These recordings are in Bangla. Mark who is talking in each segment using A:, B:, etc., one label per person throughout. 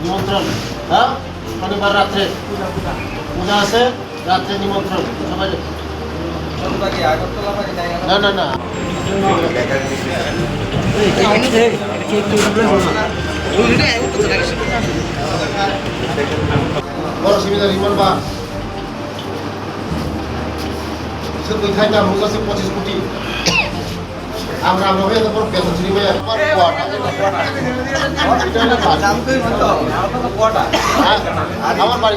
A: নিমন্ত্রণ হ্যাঁ শনিবার রাত্রে পূজা আছে রাত্রে নিমন্ত্রণ সবাই না না না বড় সুবিধা রিমন বা সে কোথায় দাম হচ্ছে পঁচিশ কোটি আমরা আমরা হয়ে তারপর বেতন চুরি হয়ে আমার কোয়াটা। আমার বাড়ি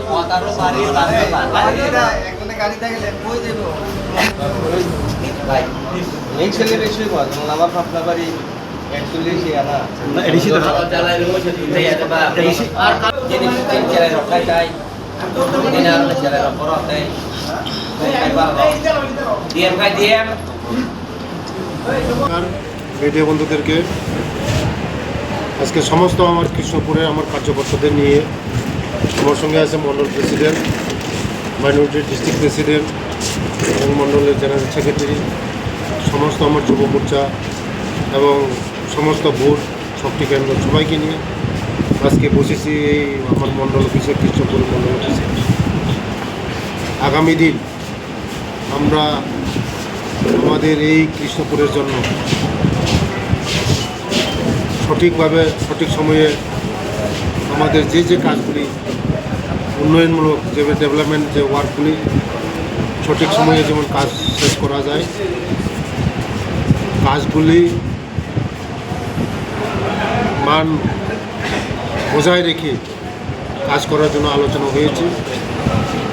A: নমস্কার মিডিয়া বন্ধুদেরকে, আজকে সমস্ত আমার কৃষ্ণপুরে আমার কার্যকর্তাদের নিয়ে আমার সঙ্গে আছে mandal president, minority district president এবং মন্ডলের জেনারেল সেক্রেটারি, সমস্ত আমার যুব মোর্চা এবং সমস্ত ভোট শক্তি কেন্দ্র সবাইকে নিয়ে। আজকে বসেছি আমার মন্ডল অফিসে, কৃষ্ণপুর মন্ডল অফিসে। আগামী দিন আমরা আমাদের এই কৃষ্ণপুরের জন্য সঠিকভাবে, সঠিক সময়ে আমাদের যে যে কাজগুলি উন্নয়নমূলক যে ডেভেলপমেন্ট, যে ওয়ার্কগুলি সঠিক সময়ে যেমন কাজ শেষ করা যায়, কাজগুলি মান বজায় রেখে কাজ করার জন্য আলোচনা হয়েছে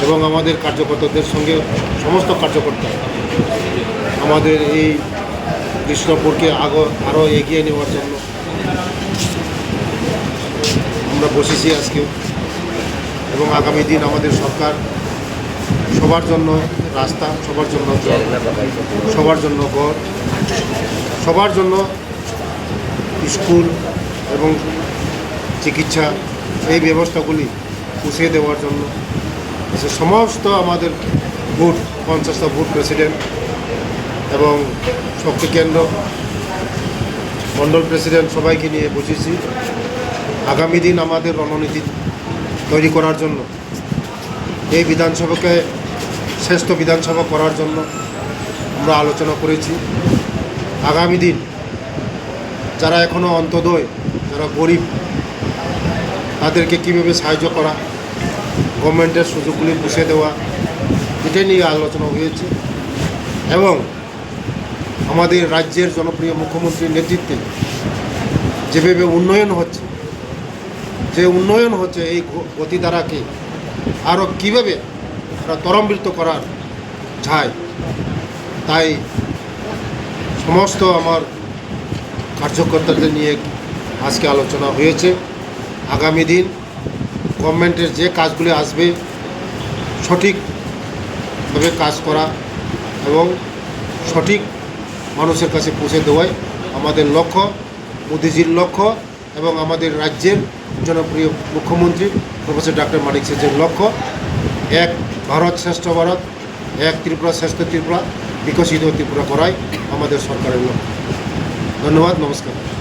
A: এবং আমাদের কার্যকর্তাদের সঙ্গে সমস্ত কার্যকর্তা আমাদের এই কৃষ্ণপুরকে আগ আরও এগিয়ে নেওয়ার জন্য আমরা বসেছি আজকে এবং আগামী দিন আমাদের সরকার সবার জন্য রাস্তা, সবার জন্য জল, সবার জন্য ঘর, সবার জন্য স্কুল এবং চিকিৎসা এই ব্যবস্থাগুলি পুষিয়ে দেওয়ার জন্য। সমস্ত আমাদের বুথ, পঞ্চাশটা বুথ প্রেসিডেন্ট এবং শক্তি কেন্দ্র প্রেসিডেন্ট সবাইকে নিয়ে বসেছি। আগামী দিন আমাদের রণনীতি তৈরি করার জন্য, এই বিধানসভাকে শ্রেষ্ঠ বিধানসভা করার জন্য আমরা আলোচনা করেছি। আগামী দিন যারা এখনও অন্তদয়, যারা গরিব তাদেরকে কীভাবে সাহায্য করা গভর্নমেন্টের সুযোগগুলি পুষে দেওয়া এটাই নিয়ে আলোচনা হয়েছে। এবং আমাদের রাজ্যের জনপ্রিয় মুখ্যমন্ত্রীর নেতৃত্বে যেভাবে উন্নয়ন হচ্ছে, যে উন্নয়ন হচ্ছে এই গতিধারাকে আরও কীভাবে ত্বরান্বিত করার যায় তাই সমস্ত আমার কার্যকর্তাদের নিয়ে আজকে আলোচনা হয়েছে। আগামী দিন গভর্নমেন্টের যে কাজগুলি আসবে, সঠিকভাবে কাজ করা এবং সঠিক মানুষের কাছে পৌঁছে দেওয়াই আমাদের লক্ষ্য, মোদিজির লক্ষ্য এবং আমাদের রাজ্যের জনপ্রিয় মুখ্যমন্ত্রী প্রফেসর ডক্টর মানিক সেজের লক্ষ্য। এক ভারত শ্রেষ্ঠ ভারত, এক ত্রিপুরা শ্রেষ্ঠ ত্রিপুরা, বিকশিত ত্রিপুরা করাই আমাদের সরকারের লক্ষ্য। ধন্যবাদ, নমস্কার।